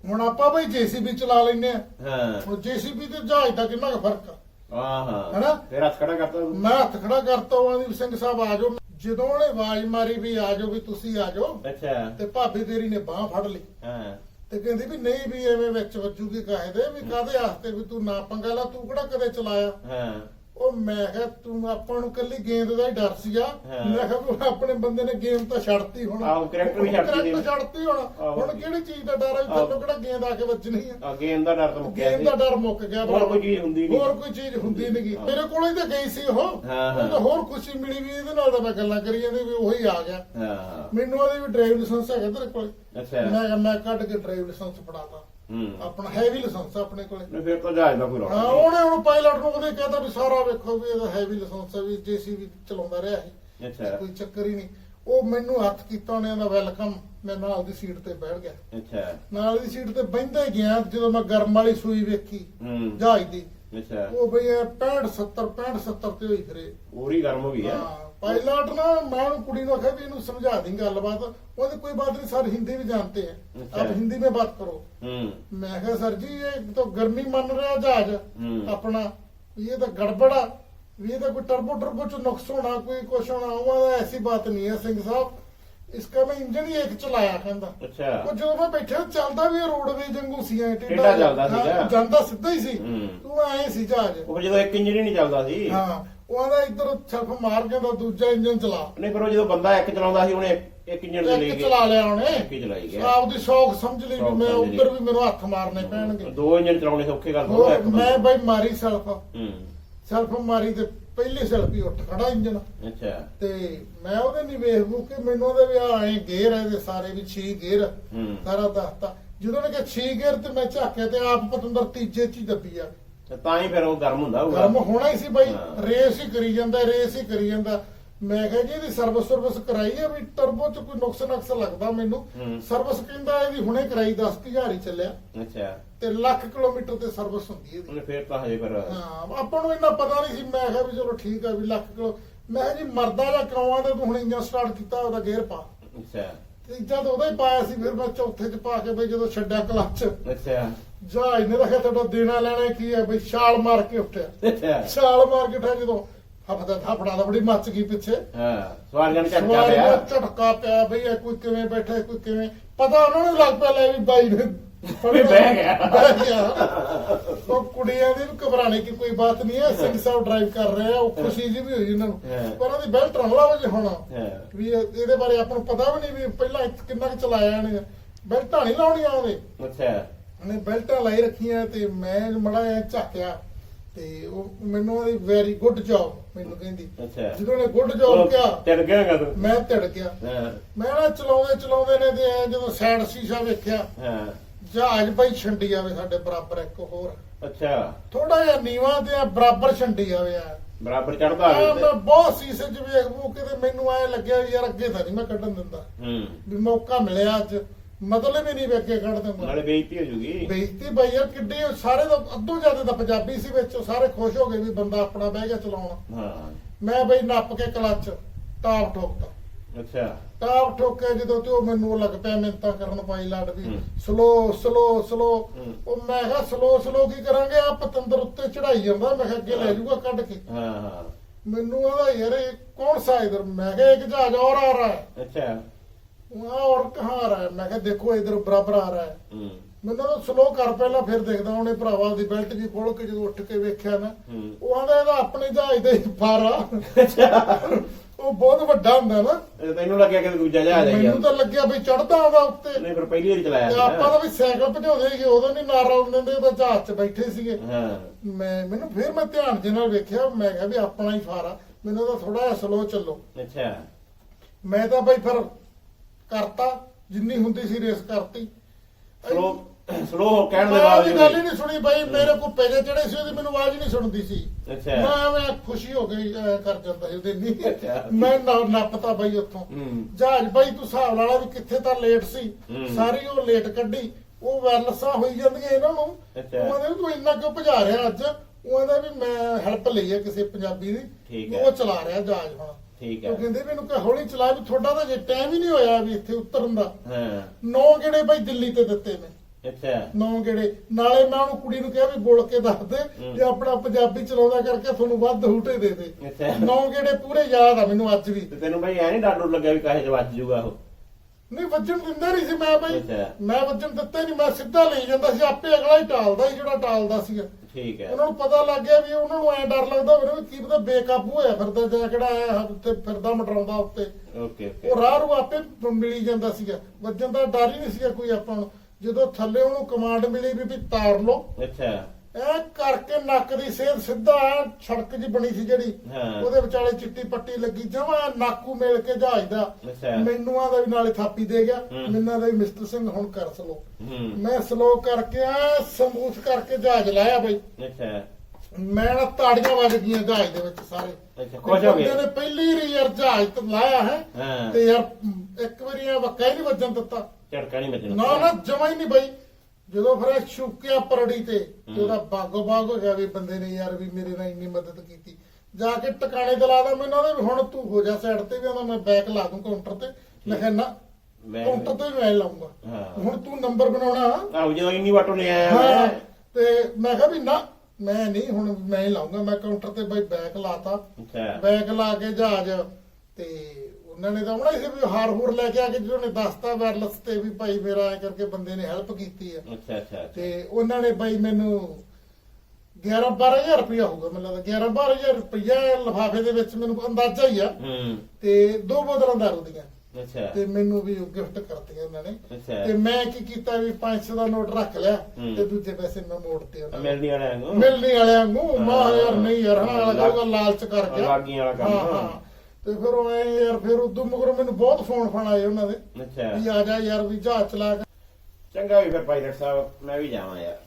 ਹੁਣ ਆਪਾਂ ਬਈ ਜੀਸੀਬੀ ਚਲਾ ਲੈਨੇ ਆ ਹਾਂ। ਹੁਣ ਜੀਸੀਬੀ ਤੇ ਜਹਾਜ਼ ਦਾ ਕਿੰਨਾ ਫ਼ਰਕ ਆ? ਹਾਂ ਹਾਂ। ਹੈਨਾ? ਫਿਰ ਹੱਥ ਖੜਾ ਕਰਤਾ? ਮੈਂ ਹੱਥ ਖੜਾ ਕਰਤਾ ਉਹਦੀ ਸਿੰਘ ਸਾਹਿਬ ਆ ਜਾਓ ਜਦੋਂ ਉਹਨੇ ਆਵਾਜ਼ ਮਾਰੀ ਵੀ ਆ ਜਾਓ ਵੀ ਤੁਸੀਂ ਆ ਜਾਓ ਅੱਛਾ। ਤੇ ਭਾਬੀ ਤੇਰੀ ਨੇ ਬਾਹ ਫੜ ਲਈ। ਹਾਂ। ਤੇ ਕਹਿੰਦੀ ਵੀ ਨਹੀਂ ਵੀ ਐਵੇਂ ਵਿੱਚ ਵੱਜੂਗੀ ਕਾਹੇ ਦੇ ਵੀ ਕਾਦੇ ਵਾਸਤੇ ਵੀ ਤੂੰ ਨਾ ਪੰਗਾ ਲਾ ਤੂੰ ਕਿਹੜਾ ਕਦੇ ਚਲਾਇਆ? ਹਾਂ। ਉਹ ਮੈਂ ਕਿਹਾ ਤੂੰ ਆਪਾਂ ਨੂੰ ਕੱਲੀ ਗੇਂਦ ਦਾ ਹੀ ਡਰ ਸੀਗਾ। ਹਾਂ। ਮੈਂ ਕਿਹਾ ਵੀ ਆਪਣੇ ਬੰਦੇ ਨੇ ਗੇਮ ਤਾਂ ਛੱਡਤੀ ਹੁਣ। ਆਹੋ, character ਵੀ ਛੱਡਤੀ character ਨੇ। ਛੱਡਤੀ ਹੁਣ। ਆਹੋ। ਹੁਣ ਕਿਹੜੀ ਚੀਜ਼ ਦਾ ਡਰ ਹੈ? ਵੀ ਆਹੋ। ਤੈਨੂੰ ਕਿਹੜਾ ਗੇਂਦ ਆ ਕੇ ਵੱਜਣੀ ਆ ਅੱਗੇ ਇਹਦਾ ਡਰ ਤਾਂ ਮੁੱਕਿਆ ਗੇਮ ਸੀ। ਦਾ ਡਰ ਮੁੱਕ ਗਿਆ ਹੋਰ ਕੋਈ ਚੀਜ਼ ਹੁੰਦੀ ਨਹੀਂ ਹੋਰ ਕੋਈ ਚੀਜ਼ ਹੁੰਦੀ ਨਹੀਂ ਹਾਂ। ਮੇਰੇ ਕੋਲੇ ਤਾਂ ਗਈ ਸੀ ਉਹ। ਹਾਂ, ਹਾਂ। ਤਾਂ ਹੋਰ ਖੁਸ਼ੀ ਮਿਲੀ ਵੀ ਇਹਦੇ ਨਾਲ ਤਾਂ ਮੈਂ ਗੱਲਾਂ ਕਰੀ ਜਾਂਦੀ ਵੀ ਉਹੀ ਆ ਗਿਆ। ਹਾਂ। ਹਾਂ ਮੈਨੂੰ ਉਹਦੇ ਵੀ ਡਰਾਈਵ ਲਾਇਸੈਂਸ ਹੈਗਾ ਤੇਰੇ ਕੋਲੇ। ਅੱਛਾ। ਮੈਂ ਕਿਹਾ ਮੈਂ ਕੱਢ ਕੇ ਡਰਾਈਵ ਲਾਇਸੈਂਸ ਫੜਾਤਾ। ਹੂੰ। ਆਪਣਾ ਹੈਵੀ ਲਾਇਸੈਂਸ ਆਪਣੇ ਕੋਲੇ। ਨਹੀਂ ਫਿਰ ਤਾਂ ਜਹਾਜ਼ ਦਾ ਕੋਈ ਹਾਂ ਉਹਨੇ ਉਹਨੂੰ ਪਾਇਲਟ ਨੂੰ ਉਹਨੇ ਕਹਤਾ ਵੀ ਸਾਰਾ ਵੇਖੋ ਵੀ ਇਹਦਾ ਹੈਵੀ ਲਾਇਸੈਂਸ ਹੈ ਵੀ ਜੀਸੀਬੀ ਚਲਾਉਂਦਾ ਰਿਹਾ ਸੀ ਅੱਛਾ। ਕੋਈ ਚੱਕਰ ਹੀ ਨਹੀਂ। ਉਹ ਮੈਨੂੰ ਹੱਥ ਕੀਤਾ ਉਹਨੇ ਉਹਦਾ ਵੈਲਕਮ ਮੈਂ ਨਾਲ ਦੀ ਸੀਟ ਤੇ ਬੈਠ ਗਿਆ। ਅੱਛਾ। ਨਾਲ ਦੀ ਸੀਟ ਤੇ ਬੈਠਦਾ ਹੀ ਗਿਆ ਜਦੋਂ ਮੈਂ ਗਰਮ ਵਾਲੀ ਸੂਈ ਵੇਖੀ ਹੂੰ। ਜਹਾਜ਼ ਦੀ। ਅੱਛਾ। ਉਹ ਬਈ ਇਹ 65 70 65 70 ਤੇ ਹੋਈ ਫਿਰੇ। ਪੂਰੀ ਗਰਮ ਹੋ ਗਈ ਹੈ। ਹਾਂ। ਪਾਇਲਟ ਨਾ ਮੈਂ ਉਹਨੂੰ ਕੁੜੀ ਨੂੰ ਆਖਿਆ ਵੀ ਇਹਨੂੰ ਸਮਝਾ ਦੇ ਗੱਲਬਾਤ। ਉਹਦੇ ਕੋਈ ਬਾਤ ਨਹੀਂ ਸਰ ਹਿੰਦੀ ਵੀ ਜਾਣਤੇ ਆ। ਅੱਛਾ। ਆਪ ਹਿੰਦੀ में बात करो हम्म मैं कहा सर जी ये तो गर्मी मन रहा जहाज हम्म। अपना ये तो गड़बड़ा ये तो कोई टर्बो टर्बो च नुक्स होना कोई कुछ होना हुआ ऐसी बात नहीं है सिंह साहब इसका मैं इंजन ही एक चलाया कहता ਅੱਛਾ। ਉਹ ਜਦੋਂ ਮੈਂ ਬੈਠਿਆ ਚੱਲਦਾ ਵੀ ਰੋਡਵੇਜ ਵਾਂਗੂ ਸੀ ਐ ਚੱਲਦਾ ਸੀਗਾ। ਜਾਂਦਾ ਸਿੱਧਾ ਹੀ ਸੀ। ਹੂੰ। ਤੂੰ ਐ ਸੀ ਜਹਾਜ। ਉਹ ਜਦੋਂ ਇੱਕ ਇੰਜਣ ਹੀ ਨਹੀਂ ਚੱਲਦਾ ਸੀ। ਹਾਂ। ਉਹ ਆਂਦਾ ਇੱਧਰ ਛਲਫ ਮਾਰ ਕੇ ਤਾਂ ਦੂਜਾ ਇੰਜਨ ਚਲਾ। ਨਹੀਂ ਪਰ ਉਹ ਜਦੋਂ ਬੰਦਾ ਇੱਕ ਚਲਾਉਂਦਾ ਸੀ ਉਹਨੇ ਇੱਕ- ਇੰਜਨ ਦੇ ਲੈ ਇੱਕ ਕੇ ਚਲਾ ਲਿਆ ਉਹਨੇ। ਇੱਕ ਹੀ ਚਲਾਈ ਗਿਆ। ਆਪਦੀ ਸ਼ੌਕ ਸਮਝ ਲਈ ਵੀ ਸ਼ੌਕ ਮੈਂ ਸਮਝ ਲਈ। ਉੱਧਰ ਵੀ ਮੈਨੂੰ ਹੱਥ ਮਾਰਨੇ ਪੈਣਗੇ। ਦੋ ਇੰਜਨ ਚਲਾਉਣੇ ਸੌਖੇ ਗੱਲ ਹੋਰ ਇੱਕ ਮੈਂ ਬਈ ਮਾਰੀ ਸਲਫ। ਹੂੰ। ਸਲਫ ਮਾਰੀ ਤੇ ਪਹਿਲੀ ਸਲਫ ਹੀ ਉੱਠ ਖੜਾ ਇੰਜਨ। ਅੱਛਾ। ਤੇ ਮੈਂ ਉਹਦੇ ਨਹੀਂ ਵੇਖ ਬੂ ਕਿ ਮੈਨੂੰ ਉਹਦੇ ਵੀ ਆ ਐ ਗੇਅਰ ਇਹਦੇ ਸਾਰੇ ਵੀ 6 ਗੇਅਰ ਹੂੰ। ਸਾਰਾ ਦੱਸਤਾ। ਜਦੋਂ ਨੇ ਕਿ 6 ਗੇਅਰ ਤੇ ਮੈਂ ਝਾਕਿਆ ਤੇ ਆਪ ਪਤੰਦਰ ਤੀਜੇ ਚ ਹੀ ਦੱਬੀ ਆ। ਤੇ ਤਾਂ ਹੀ ਫਿਰ ਉਹ ਗਰਮ ਹੁੰਦਾ ਹੋਊਗਾ। ਗਰਮ ਹੋਣਾ ਹੀ ਸੀ ਬਾਈ। ਹਾਂ। ਰੇਸ ਹੀ ਕਰੀ ਜਾਂਦਾ ਰੇਸ ਹੀ ਕਰੀ ਜਾਂਦਾ। ਮੈਂ ਕਿਹਾ ਜੀ ਇਹਦੀ ਸਰਵਿਸ ਸਰਵਿਸ ਕਰਾਈ ਆ ਵੀ ਟਰਬੋ ਚ ਕੋਈ ਨੁਕਸ ਨਕਸ ਲੱਗਦਾ ਮੈਨੂੰ। ਹੂੰ। ਸਰਵਿਸ ਕਹਿੰਦਾ ਇਹਦੀ ਹੁਣੇ ਕਰਾਈ 10000 ਹੀ ਚੱਲਿਆ। ਅੱਛਾ। ਤੇ ਲੱਖ ਕਿਲੋਮੀਟਰ ਤੇ ਸਰਵਿਸ ਹੁੰਦੀ ਹੈ ਇਹਦੀ। ਉਹਨੇ ਫਿਰ ਤਾਂ ਹਜੇ ਫਿਰ ਹਾਂ ਆਪਾਂ ਨੂੰ ਇੰਨਾ ਪਤਾ ਨਹੀਂ ਸੀ। ਮੈਂ ਕਿਹਾ ਵੀ ਚਲੋ ਠੀਕ ਆ ਵੀ ਲੱਖ ਕਿਲੋ। ਮੈਂ ਕਿਹਾ ਜੀ ਮਰਦਾ ਜਾਂ ਕਰਾਉਣਾ ਤੇ ਤੂੰ ਹੁਣ ਇੰਜਨ ਸਟਾਰਟ ਕੀਤਾ ਉਹਦਾ ਗੇਅਰ ਪਾ। ਅੱਛਾ। ਤੀਜਾ ਤਾਂ ਉਹਦਾ ਹੀ ਪਾਇਆ ਸੀ ਫਿਰ ਮੈਂ ਚੌਥੇ ਚ ਪਾ ਕੇ ਬਈ ਜਦੋਂ ਛੱਡਿਆ ਕਲੱਚ ਅੱਛਾ। ਜਹਾਜ਼ ਨੇ ਰੱਖਿਆ ਤੁਹਾਡਾ ਦੇਣਾ ਲੈਣਾ ਕੀ ਹੈ? ਬਈ ਛਾਲ ਮਾਰ ਕੇ ਉੱਠਿਆ। ਅੱਛਾ। ਛਾਲ ਮਾਰ ਕੇ ਉੱਠਿਆ ਜਦੋਂ ਹਫਦਾ ਥਾਪੜਾ ਦਾ ਬੜੀ ਮੱਚ ਗਈ ਪਿੱਛੇ। ਹਾਂ ਸਵਾਰੀਆਂ ਨੂੰ ਝਟਕਾ ਪਿਆ। ਝਟਕਾ ਪਿਆ ਬਈ ਇਹ ਕੋਈ ਕਿਵੇਂ ਬੈਠਾ ਕੋਈ ਕਿਵੇਂ। ਪਤਾ ਉਹਨਾਂ ਨੂੰ ਲੱਗ ਪਿਆ ਲੈ ਵੀ ਬਾਈ ਨੇ ਵੀ ਬਹਿ ਗਿਆ। ਬਹਿ ਗਿਆ। ਉਹ ਕੁੜੀਆਂ ਦੀ ਵੀ ਘਬਰਾਣੇ ਕੀ ਕੋਈ ਬਾਤ ਨਹੀਂ ਹੈ ਸਿੰਘ ਸਾਹਿਬ ਡਰਾਈਵ ਕਰ ਰਹੇ ਆ ਉਹ ਖੁਸ਼ੀ ਜੀ ਵੀ ਹੋਈ ਇਹਨਾਂ ਨੂੰ। ਹਾਂ। ਪਰ ਉਹਦੀ ਬੈਲਟ ਰੰਗਲਾ ਵਜੇ ਹੋਣਾ। ਹਾਂ। ਵੀ ਇਹ- ਇਹਦੇ ਬਾਰੇ ਆਪਾਂ ਨੂੰ ਪਤਾ ਵੀ ਨਹੀਂ ਵੀ ਪਹਿਲਾਂ ਕਿੰਨਾ ਕੁ ਚਲਾਇਆ ਇਹਨੇ। ਬੈਲਟਾਂ ਨਹੀਂ ਲਾਉਣੀਆਂ ਉਹਦੇ ਅੱਛਾ। ਉਹਨੇ ਬੈਲਟਾਂ ਲਾਈ ਰੱਖੀਆਂ ਤੇ ਮੈਂ ਮੜਾ ਐ ਝਾਕਿਆ ਤੇ ਉਹ ਮੈਨੂੰ ਉਹਦੀ ਵੈਰੀ ਗੁੱਡ ਜੌਬ ਮੈਨੂੰ ਕਹਿੰਦੀ। ਅੱਛਾ। ਜਦੋਂ ਨੇ ਗੁੱਡ ਜੌਬ ਕਿਹਾ ਚੜ ਗਿਆ ਤੂੰ ਮੈਂ ਧੜ ਗਿਆ। ਮੈਂ ਨਾ ਚਲਾਉਂਦੇ ਚਲਾਉਂਦੇ ਨੇ ਤੇ ਐਂ ਜਦੋਂ ਸਾਈਡ ਸ਼ੀਸ਼ਾ ਵੇਖਿਆ ਹਾਂ। ਜਹਾਜ਼ ਬਈ ਛੰਡੀ ਆਵੇ ਸਾਡੇ ਬਰਾਬਰ ਇੱਕ ਹੋਰ। ਅੱਛਾ। ਥੋੜਾ ਜਿਹਾ ਨੀਵਾ ਤੇ ਐਂ ਬਰਾਬਰ ਛੰਡੀ ਆਵੇ ਆ ਬਰਾਬਰ ਚੜਦਾ ਮੈਂ ਹੋਵੇ ਤੇ। ਬਹੁਤ ਸੀਸੇ 'ਚ ਵੇਖ ਮੂ ਕਿਤੇ ਮੈਨੂੰ ਐ ਲੱਗਿਆ ਯਾਰ ਅੱਗੇ ਤਾਂ ਨਹੀਂ ਮੈਂ ਕੱਢਣ ਦਿੰਦਾ। ਹੂੰ। ਵੀ ਮੌਕਾ ਮਿਲਿਆ ਅੱਜ। ਮਤਲਬ ਹੀ ਨਹੀਂ ਵੀ ਕੱਢ ਦਿੰਦਾ। ਨਾਲੇ ਬੇਇੱਜ਼ਤੀ ਹੋ ਜੂਗੀ। ਬੇਇੱਜ਼ਤੀ ਬਾਈ ਯਾਰ ਕਿੱਡੇ ਸਾਰੇ ਦਾ ਅੱਧੋ ਜ਼ਿਆਦਾ ਦਾ ਪੰਜਾਬੀ ਸੀ ਵਿੱਚ ਸਾਰੇ ਖੁਸ਼ ਹੋ ਗਏ ਵੀ ਬੰਦਾ ਆਪਣਾ ਬਹਿ ਗਿਆ ਚਲਾਉਣ। ਹਾਂ। ਮੈਂ ਬਈ ਨੱਪ ਕੇ ਕਲੱਚ ਟਾਪ ਠੋਕਦਾ ਅੱਛਾ। ਟਾਪ ਠੋਕੇ ਜਦੋਂ ਤੇ ਉਹ ਮੈਨੂੰ ਲੱਗ ਪਿਆ ਮਿੰਤਾ ਕਰਨ ਪਾਈ ਲੱਡ ਵੀ ਸਲੋ ਸਲੋ ਸਲੋ। ਉਹ ਮੈਂ ਕਿਹਾ ਸਲੋ ਸਲੋ ਕੀ ਕਰਾਂਗੇ? ਆ ਪਤੰਦਰ ਉੱਤੇ ਚੜਾਈ ਜਾਂਦਾ। ਮੈਂ ਕਿਹਾ ਅੱਗੇ ਲੈ ਜੂਗਾ ਕੱਢ ਕੇ। ਹਾਂ ਹਾਂ। ਮੈਨੂੰ ਆਦਾ ਯਾਰ ਇਹ ਕੌਣ ਸਾ ਇਧਰ? ਮੈਂ ਕਿਹਾ ਇੱਕ ਜਹਾਜ਼ ਔਰ ਆ ਰਹਾ ਹੈ। ਅੱਛਾ। ਆ ਔਰ ਕਹਾਂ ਆ ਰਹਾ ਮੈਂ ਕਿਹਾ ਦੇਖੋ ਇਧਰ ਬਰਾਬਰ ਆ ਰਹਾ। ਹੈ। ਹੂੰ ਮੈਨੂੰ ਤਾਂ ਸਲੋ ਕਰ ਪਹਿਲਾਂ ਫਿਰ ਦੇਖਦਾ ਉਹਨੇ ਭਰਾਵਾ ਦੀ ਬੈਲਟ ਵੀ ਖੋਲ ਕੇ ਜਦੋਂ ਉੱਠ ਕੇ ਵੇਖਿਆ ਨਾ ਉਹ ਆਂਦਾ ਇਹਦਾ ਆਪਣੇ ਜਹਾਜ਼ ਦਾ ਫਾਰਾ ਉਹ ਬਹੁਤ ਵੱਡਾ ਹੁੰਦਾ ਨਾ। ਤੈਨੂੰ ਲੱਗਿਆ ਕਿ ਦੂਜਾ ਜਾ ਆ ਮੈਨੂੰ ਤਾਂ ਲੱਗਿਆ ਵੀ ਚੜਦਾ ਉਹਦਾ ਉੱਤੇ। ਨਹੀਂ ਫਿਰ ਪਹਿਲੀ ਵਾਰੀ ਚਲਾਇਆ ਤੇ ਆਪਾਂ ਤਾਂ ਵੀ ਸਾਈਕਲ ਭਜਾਉਂਦੇ ਸੀ ਉਦੋਂ ਨਹੀਂ ਨਾਲ ਰੌਣ ਦਿੰਦੇ ਉਹ ਤਾਂ ਜਹਾਜ਼ 'ਚ ਬੈਠੇ ਸੀਗੇ। ਹਾਂ। ਮੈਂ ਮੈਨੂੰ ਫਿਰ ਮੈਂ ਧਿਆਨ ਦੇ ਨਾਲ ਵੇਖਿਆ ਮੈਂ ਕਿਹਾ ਵੀ ਆਪਣਾ ਹੀ ਫਾਰਾ ਮੈਨੂੰ ਤਾਂ ਥੋੜਾ ਜਿਹਾ ਸਲੋ ਚੱਲੋ। ਅੱਛਾ। ਮੈਂ ਤਾਂ ਬਈ ਫਿਰ ਕਰਤਾ ਜਿੰਨੀ ਹੁੰਦੀ ਸੀ ਰੇਸ ਕਰਤੀ। ਸਲੋ ਸਲੋ ਕਹਿਣ ਦੇ ਉਹਦੀ ਗੱਲ ਹੀ ਬਾਵਜੂਦ ਨਹੀਂ ਸੁਣੀ ਬਈ ਮੇਰੇ ਕੋ ਪੈਜੇ ਚੜੇ ਸੀ ਉਹਦੀ ਮੈਨੂੰ ਆਵਾਜ਼ ਹੀ ਨਹੀਂ ਸੁਣਦੀ ਸੀ। ਅੱਛਾ। ਮੈਂ ਮੈਂ ਖੁਸ਼ੀ ਹੋ ਗਈ ਕਰ ਜਾਂਦਾ ਸੀ ਉਹਦੇ। ਨਹੀਂ ਮੈਂ ਨਾ- ਨੱਪਤਾ ਬਈ ਉੱਥੋਂ। ਜਹਾਜ਼ ਬਾਈ ਤੂੰ ਹਿਸਾਬ ਲਾ ਲਾ ਵੀ ਕਿੱਥੇ ਤਾਂ ਲੇਟ ਸੀ। ਸਾਰੀ ਉਹ ਲੇਟ ਕੱਢੀ। ਉਹ ਵੈਲਸਾਂ ਹੋਈ ਜਾਂਦੀਆਂ ਇਹਨਾਂ ਨੂੰ। ਅੱਛਾ। ਉਹ ਕਹਿੰਦੇ ਵੀ ਤੂੰ ਇੰਨਾ ਕਿਉਂ ਭਜਾ ਰਿਹਾ ਅੱਜ? ਉਹ ਕਹਿੰਦਾ ਵੀ ਮੈਂ ਹੈਲਪ ਲਈ ਹੈ ਕਿਸੇ ਪੰਜਾਬੀ ਦੀ। ਉਹ ਚਲਾ ਰਿਹਾ ਜਹਾਜ਼ ਹੁਣ। ਠੀਕ ਉਹ ਹੈ ਕਹਿੰਦੇ ਮੈਨੂੰ ਕਿ ਹੌਲੀ ਚਲਾ ਵੀ ਤੁਹਾਡਾ ਤਾਂ ਜੇ ਟਾਈਮ ਹੀ ਨਹੀਂ ਹੋਇਆ ਵੀ ਇੱਥੇ ਉਤਰਨ ਦਾ। ਹਾਂ। ਨੌ ਗੇੜੇ ਬਾਈ ਦਿੱਲੀ ਤੇ ਦਿੱਤੇ ਨੇ। ਅੱਛਾ। ਨੌ ਗੇੜੇ। ਨਾਲੇ ਮੈਂ ਉਹਨੂੰ ਕੁੜੀ ਨੂੰ ਕਿਹਾ ਵੀ ਬੋਲ ਕੇ ਦੱਸ ਦੇ। ਵੀ ਆਪਣਾ ਪੰਜਾਬੀ ਚਲਾਉਂਦਾ ਕਰਕੇ ਤੁਹਾਨੂੰ ਵੱਧ ਹੂਟੇ ਦੇ ਦੇ। ਨੌ ਗੇੜੇ ਪੂਰੇ ਯਾਦ ਆ ਮੈਨੂੰ ਅੱਜ ਵੀ। ਤੇ ਤੈਨੂੰ ਬਈ ਐ ਨਹੀਂ ਡਰ ਡਰ ਲੱਗਿਆ ਵੀ ਕਾਹੇ ਚ ਵੱਜ ਜੂਗਾ ਉਹ? ਨਹੀਂ ਵੱਜਣ ਦਿੰਦਾ ਨਹੀਂ ਸੀ ਮੈਂ ਅੱਛਾ। ਮੈਂ ਵੱਜਣ ਦਿੱਤਾ ਨਹੀਂ ਮੈਂ ਸਿੱਧਾ ਲਈ ਜਾਂਦਾ ਸੀ ਆਪੇ ਅਗਲਾ ਹੀ ਟਾਲਦਾ ਸੀ ਜਿਹੜਾ ਟਾਲਦਾ ਸੀਗਾ। ਠੀਕ ਹੈ। ਉਹਨਾਂ ਨੂੰ ਪਤਾ ਲੱਗ ਗਿਆ ਵੀ ਉਹਨਾਂ ਨੂੰ ਐ ਡਰ ਲੱਗਦਾ ਹੋਵੇ ਨਾ ਵੀ ਕੀ ਪਤਾ ਬੇਕਾਬੂ ਹੋਇਆ ਫਿਰਦਾ ਜਾਂ ਕਿਹੜਾ ਐ ਉੱਤੇ ਫਿਰਦਾ ਮਟਰਾਉਂਦਾ ਉੱਤੇ ਓਕੇ ਓਕੇ। ਉਹ ਰਾਹ ਨੂੰ ਆਪੇ ਮਿਲੀ ਜਾਂਦਾ ਸੀਗਾ। ਵੱਜਣ ਦਾ ਡਰ ਹੀ ਨਹੀਂ ਸੀਗਾ ਕੋਈ ਆਪਾਂ ਨੂੰ। ਜਦੋਂ ਥੱਲੇ ਉਹਨੂੰ ਕਮਾਂਡ ਮਿਲੀ ਵੀ ਵੀ ਤਾਰ ਲਓ। ਅੱਛਾ। ਐ ਕਰਕੇ ਨੱਕ ਦੀ ਸੇਧ ਸਿੱਧਾ ਐਂ ਸੜਕ ਜੀ ਬਣੀ ਸੀ ਜਿਹੜੀ ਹਾਂ। ਉਹਦੇ ਵਿਚਾਲੇ ਚਿੱਟੀ ਪੱਟੀ ਲੱਗੀ ਜਮਾ ਨਾਕੂ ਮੇਲ ਕੇ ਜਹਾਜ਼ ਦਾ। ਅੱਛਾ। ਆਦਾ ਵੀ ਨਾਲੇ ਥਾਪੀ ਦੇ ਗਿਆ। ਹੂੰ। ਮੈਨੂੰ ਆਦਾ ਵੀ ਮਿਸਟਰ ਸਿੰਘ ਹੁਣ ਕਰ ਸਲੋ। ਹੂੰ। ਮੈਂ ਸਲੋ ਕਰਕੇ ਆ ਸਮੂਥ ਕਰਕੇ ਜਹਾਜ਼ ਲਾਇਆ ਬਈ। ਅੱਛਾ। ਮੈਂ ਨਾ ਤਾੜੀਆਂ ਵੱਜ ਗਈਆਂ ਜਹਾਜ਼ ਦੇ ਵਿੱਚ ਸਾਰੇ। ਅੱਛਾ ਖੁਸ਼ ਹੋ ਬੰਦੇ ਨੇ ਪਹਿਲੀ ਰੀ ਯਾਰ ਜਹਾਜ਼ ਤੇ ਲਾਇਆ ਹੈ। ਹਾਂ। ਤੇ ਯਾਰ ਇੱਕ ਵਾਰੀ ਆ ਵਕਾ ਹੀ ਨਹੀਂ ਵੱਜਣ ਦਿੱਤਾ। ਝਟਕਾ ਨਹੀਂ ਵੱਜਣਾ। ਨਾ ਨਾ ਜਮਾ ਹੀ ਨਹੀਂ ਬਈ। ਜਦੋਂ ਫਿਰ ਇਹ ਸ਼ੁਕਿਆ ਪਰੜੀ ਤੇ ਤੇ ਉਹਦਾ ਬਾਗੋ ਬਾਗ ਹੋ ਗਿਆ ਵੀ ਬੰਦੇ ਨੇ ਯਾਰ ਵੀ ਮੇਰੇ ਨਾਲ ਇੰਨੀ ਮਦਦ ਕੀਤੀ। ਜਾ ਕੇ ਟਿਕਾਣੇ ਤੇ ਲਾ ਦਾ ਮੈਨੂੰ ਉਹਦੇ ਹੁਣ ਤੂੰ ਹੋ ਜਾ ਸਾਈਡ ਤੇ ਵੀ ਉਹਦਾ ਮੈਂ ਬੈਕ ਲਾ ਦੂੰ ਕਾਊਂਟਰ ਤੇ। ਮੈਂ ਕਿਹਾ ਨਾ ਮੈਂ ਕਾਊਂਟਰ ਤੇ ਵੀ ਮੈਂ ਲਾਉਂਗਾ। ਹੁਣ ਤੂੰ ਨੰਬਰ ਬਣਾਉਣਾ। ਆਹ ਜਦੋਂ ਇੰਨੀ ਵਾਟੋ ਲੈ ਆਇਆ ਮੈਂ ਤੇ ਮੈਂ ਕਿਹਾ ਵੀ ਨਾ ਮੈਂ ਨਹੀਂ ਹੁਣ ਮੈਂ ਹੀ ਲਾਉਂਗਾ। ਮੈਂ ਕਾਊਂਟਰ ਤੇ ਬਈ ਬੈਕ ਲਾਤਾ। ਬੈਗ ਲਾ ਕੇ ਜਹਾਜ਼ ਤੇ ਉਹਨਾਂ ਨੇ ਤਾਂ ਆਉਣਾ ਹੀ ਸੀ ਵੀ ਹਾਰ ਹੂਰ ਲੈ ਕੇ ਆ ਕੇ ਜਿਹਨਾਂ ਨੇ ਦੱਸਤਾ ਵਾਇਰਲੈਸ ਤੇ ਵੀ ਭਾਈ ਮੇਰਾ ਐ ਕਰਕੇ ਬੰਦੇ ਨੇ ਹੈਲਪ ਕੀਤੀ ਆ। ਅੱਛਾ ਅੱਛਾ ਤੇ ਉਹਨਾਂ ਨੇ ਬਾਈ ਮੈਨੂੰ 11 12000 ਰੁਪਇਆ ਹੋਊਗਾ ਮੈਨੂੰ ਲੱਗਦਾ 11 12000 ਰੁਪਇਆ ਲਫਾਫੇ ਦੇ ਵਿੱਚ ਮੈਨੂੰ ਅੰਦਾਜ਼ਾ ਹੀ ਆ। ਹੂੰ। ਤੇ ਦੋ ਬੋਤਲਾਂ ਦਾਰੂ ਦੀਆਂ। ਅੱਛਾ। ਤੇ ਮੈਨੂੰ ਵੀ ਗਿਫਟ ਕਰਤੀਆਂ ਉਹਨਾਂ ਨੇ। ਅੱਛਾ। ਤੇ ਮੈਂ ਕੀ ਕੀਤਾ ਵੀ 500 ਦਾ ਨੋਟ ਰੱਖ ਲਿਆ। ਤੇ ਦੂਜੇ ਪੈਸੇ ਮੈਂ ਮੋੜਤੇ ਉਹਨਾਂ ਨੂੰ। ਮਿਲਦੀ ਵਾਲਿਆਂ ਨੂੰ। ਮਿਲਣੀ ਵਾਲਿਆਂ ਨੂੰ। ਮਾ ਯਾਰ ਨਹੀਂ ਯਾਰ ਹਾਂ ਲੱਗ- ਲਾਲਚ ਕਰ ਗਿਆ। ਲਾਗੀਆਂ ਵਾਲਾ ਕੰਮ। ਹਾਂ। ਤੇ ਫਿਰ ਉਹ ਐ ਯਾਰ ਫਿਰ ਉਦੋਂ ਮਗਰੋਂ ਮੈਨੂੰ ਬਹੁਤ ਫੋਨ ਫਾਨ ਆਏ ਉਹਨਾਂ ਦੇ ਅੱਛਾ। ਵੀ ਆ ਜਾ ਯਾਰ ਵੀ ਜਹਾਜ਼ ਚਲਾ ਕੇ। ਚੰਗਾ ਵੀ ਫਿਰ ਪਾਇਲਟ ਸਾਹਿਬ ਮੈਂ ਵੀ ਜਾਵਾਂ ਯਾਰ।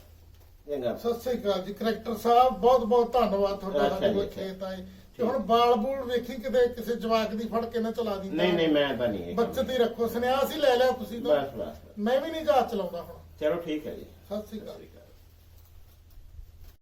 ਚੰਗਾ। ਸਤਿ ਸ੍ਰੀ ਅਕਾਲ ਜੀ ਕਰੈਕਟਰ ਸਾਹਿਬ ਬਹੁਤ ਬਹੁਤ ਧੰਨਵਾਦ ਤੁਹਾਡਾ ਅੱਛਾ ਸਾਡੇ ਜੀ, ਕੋਲ ਅੱਛਾ। ਖੇਤ ਆਏ। ਤੇ ਹੁਣ ਬਾਲ ਬੂਲ ਵੇਖੀ ਕਿਤੇ ਕਿਸੇ ਜਵਾਕ ਦੀ ਫੜ ਕੇ ਨਾ ਚਲਾ ਦੀ ਨਹੀਂ ਨਹੀਂ ਮੈਂ ਤਾਂ ਨਹੀਂ ਇਹ ਕੰਮ। ਬੱਚਤ ਹੀ ਰੱਖੋ ਸੁਨਿਆਸ ਹੀ ਲੈ ਲਿਆ ਤੁਸੀਂ ਤਾਂ। ਬਸ ਬਸ। ਮੈਂ ਵੀ ਨਹੀਂ ਜਹਾਜ਼ ਚਲਾਉਂਦਾ ਹੁਣ। ਚਲੋ ਠੀਕ ਹੈ ਜੀ। ਸਤਿ ਸ਼੍ਰੀ ਅਕਾਲ।